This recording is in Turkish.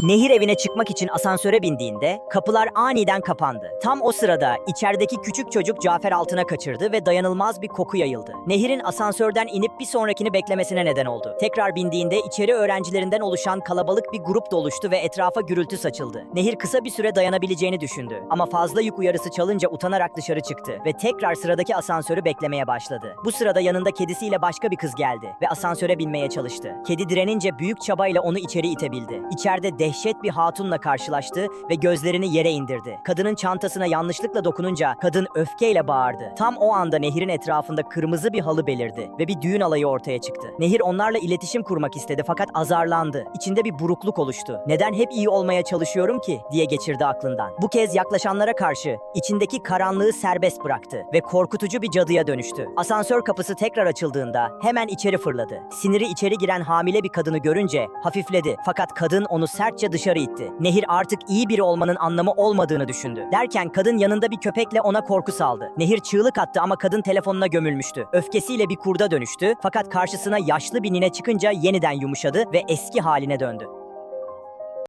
Nehir evine çıkmak için asansöre bindiğinde kapılar aniden kapandı. Tam o sırada içerideki küçük çocuk Cafer altına kaçırdı ve dayanılmaz bir koku yayıldı. Nehir'in asansörden inip bir sonrakini beklemesine neden oldu. Tekrar bindiğinde içeri öğrencilerinden oluşan kalabalık bir grup da oluştu ve etrafa gürültü saçıldı. Nehir kısa bir süre dayanabileceğini düşündü. Ama fazla yük uyarısı çalınca utanarak dışarı çıktı ve tekrar sıradaki asansörü beklemeye başladı. Bu sırada yanında kedisiyle başka bir kız geldi ve asansöre binmeye çalıştı. Kedi direnince büyük çabayla onu içeri itebildi. İçeride dehşet bir hatunla karşılaştı ve gözlerini yere indirdi. Kadının çantasına yanlışlıkla dokununca kadın öfkeyle bağırdı. Tam o anda Nehir'in etrafında kırmızı bir halı belirdi ve bir düğün alayı ortaya çıktı. Nehir onlarla iletişim kurmak istedi fakat azarlandı. İçinde bir burukluk oluştu. Neden hep iyi olmaya çalışıyorum ki diye geçirdi aklından. Bu kez yaklaşanlara karşı içindeki karanlığı serbest bıraktı ve korkutucu bir cadıya dönüştü. Asansör kapısı tekrar açıldığında hemen içeri fırladı. Siniri içeri giren hamile bir kadını görünce hafifledi fakat kadın onu sertçe dışarı itti. Nehir artık iyi biri olmanın anlamı olmadığını düşündü. Derken kadın yanında bir köpekle ona korku saldı. Nehir çığlık attı ama kadın telefonuna gömülmüştü. Öfkesiyle bir kurda dönüştü fakat karşısına yaşlı bir nine çıkınca yeniden yumuşadı ve eski haline döndü.